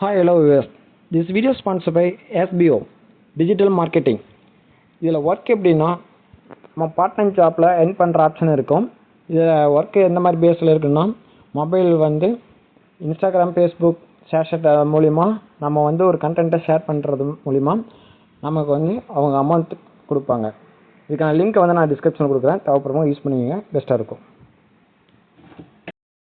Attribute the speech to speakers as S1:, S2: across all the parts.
S1: Hi hello viewers. This video sponsor by SPO digital marketing இதில் work எப்படின்னா நம்ம part time ஜாப்பில் என் பண்ணுற ஆப்ஷன் இருக்கும். இதில் ஒர்க்கு எந்த மாதிரி பேஸில் இருக்குன்னா மொபைல் வந்து இன்ஸ்டாகிராம் ஃபேஸ்புக் ஷேர்ஷட் மூலிமா நம்ம வந்து ஒரு கண்டென்ட்டை ஷேர் பண்ணுறது மூலிமா நமக்கு வந்து அவங்க அமௌண்ட் கொடுப்பாங்க. இதுக்கான லிங்க்கை வந்து நான் டிஸ்கிரிப்ஷனில் கொடுக்குறேன். தேவைப்படுறவங்க யூஸ் பண்ணுவீங்க பெஸ்ட்டாக இருக்கும்.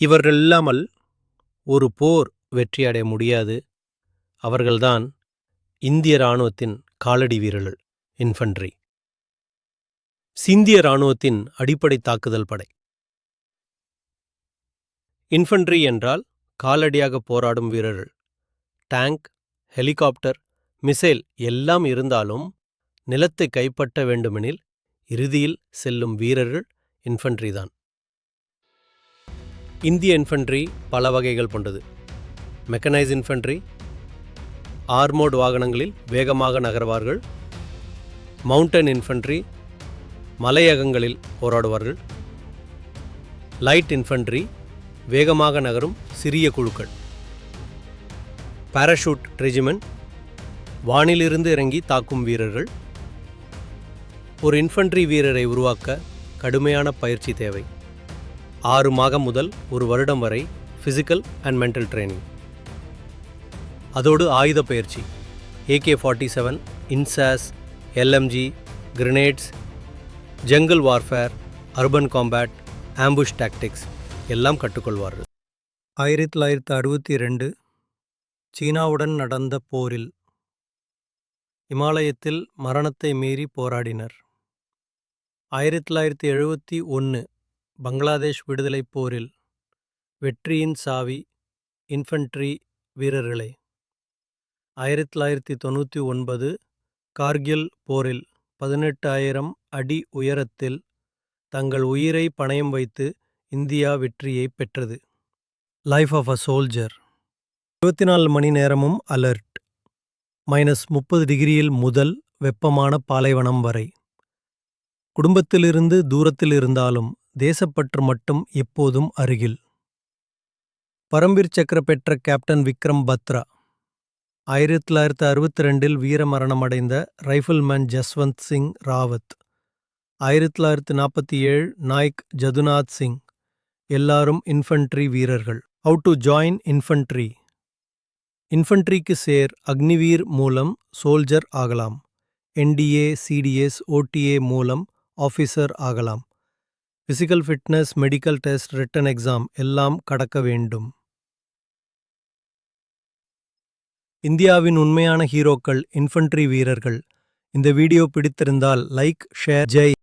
S2: இவர்கள் இல்லாமல் ஒரு போர் வெற்றியடைய முடியாது. அவர்கள்தான் இந்திய இராணுவத்தின் காலடி வீரர்கள் இன்ஃபன்ட்ரி. சிந்திய இராணுவத்தின் அடிப்படை தாக்குதல் படை. இன்ஃபன்ட்ரி என்றால் காலடியாக போராடும் வீரர்கள். டேங்க் ஹெலிகாப்டர் மிசைல் எல்லாம் இருந்தாலும் நிலத்தை கைப்பற்ற வேண்டுமெனில் இறுதியில் செல்லும் வீரர்கள் இன்ஃபன்ட்ரி தான் இந்திய இன்ஃபென்ட்ரி பல வகைகள் கொண்டது. மெக்கனைஸ் இன்ஃபென்ட்ரி ஆர்மோட் வாகனங்களில் வேகமாக நகர்வார்கள். மவுண்டன் இன்ஃபென்ட்ரி மலையகங்களில் போராடுவார்கள். லைட் இன்ஃபென்ட்ரி வேகமாக நகரும் சிறிய குழுக்கள். பாராஷூட் ரெஜிமெண்ட் வானிலிருந்து இறங்கி தாக்கும் வீரர்கள். ஒரு இன்ஃபென்ட்ரி வீரரை உருவாக்க கடுமையான பயிற்சி தேவை. ஆறு மாதம் முதல் ஒரு வருடம் வரை ஃபிசிக்கல் அண்ட் மென்டல் ட்ரைனிங் அதோடு ஆயுத பயிற்சி. AK forty seven INSAS LMG grenades jungle warfare urban combat ambush tactics எல்லாம் கற்றுக்கொள்வார்கள். ஆயிரத்தி தொள்ளாயிரத்தி அறுபத்தி ரெண்டு சீனாவுடன் நடந்த போரில் இமாலயத்தில் மரணத்தை மீறி போராடினர். ஆயிரத்தி தொள்ளாயிரத்தி எழுபத்தி ஒன்று பங்களாதேஷ் விடுதலைப் போரில் வெற்றியின் சாவி இன்ஃபன்ட்ரி வீரர்களே. ஆயிரத்தி தொள்ளாயிரத்தி தொண்ணூற்றி ஒன்பது கார்கில் போரில் பதினெட்டாயிரம் அடி உயரத்தில் தங்கள் உயிரை பணயம் வைத்து இந்தியா வெற்றியை பெற்றது. லைஃப் ஆஃப் அ சோல்ஜர் இருபத்தி நாலு மணி நேரமும் அலர்ட் மைனஸ் முப்பது டிகிரியில் முதல் வெப்பமான பாலைவனம் வரை. குடும்பத்திலிருந்து தூரத்தில் இருந்தாலும் தேசப்பற்று மட்டும் எப்போதும் அருகில். பரம்பீர் சக்கர பெற்ற கேப்டன் விக்ரம் பத்ரா. ஆயிரத்தி தொள்ளாயிரத்தி அறுபத்தி ரெண்டில் வீரமரணமடைந்த ரைஃபிள்மேன் ஜஸ்வந்த் சிங் ராவத். ஆயிரத்தி தொள்ளாயிரத்தி நாற்பத்தி ஏழு நாய்க் ஜதுநாத் சிங். எல்லாரும் இன்ஃபன்ட்ரி வீரர்கள். ஹவு டு ஜாயின் இன்ஃபன்ட்ரி இன்ஃபன்ட்ரிக்கு சேர் அக்னிவீர் மூலம் சோல்ஜர் ஆகலாம். என்டிஏ சிடிஎஸ் ஓடிஏ மூலம் ஆஃபீஸர் ஆகலாம். Physical fitness medical test written exam எல்லாம் கடக்க வேண்டும். இந்தியாவின் உண்மையான ஹீரோக்கள் இன்ஃபன்ட்ரி வீரர்கள். இந்த வீடியோ பிடித்திருந்தால் லைக் ஷேர் ஜெய்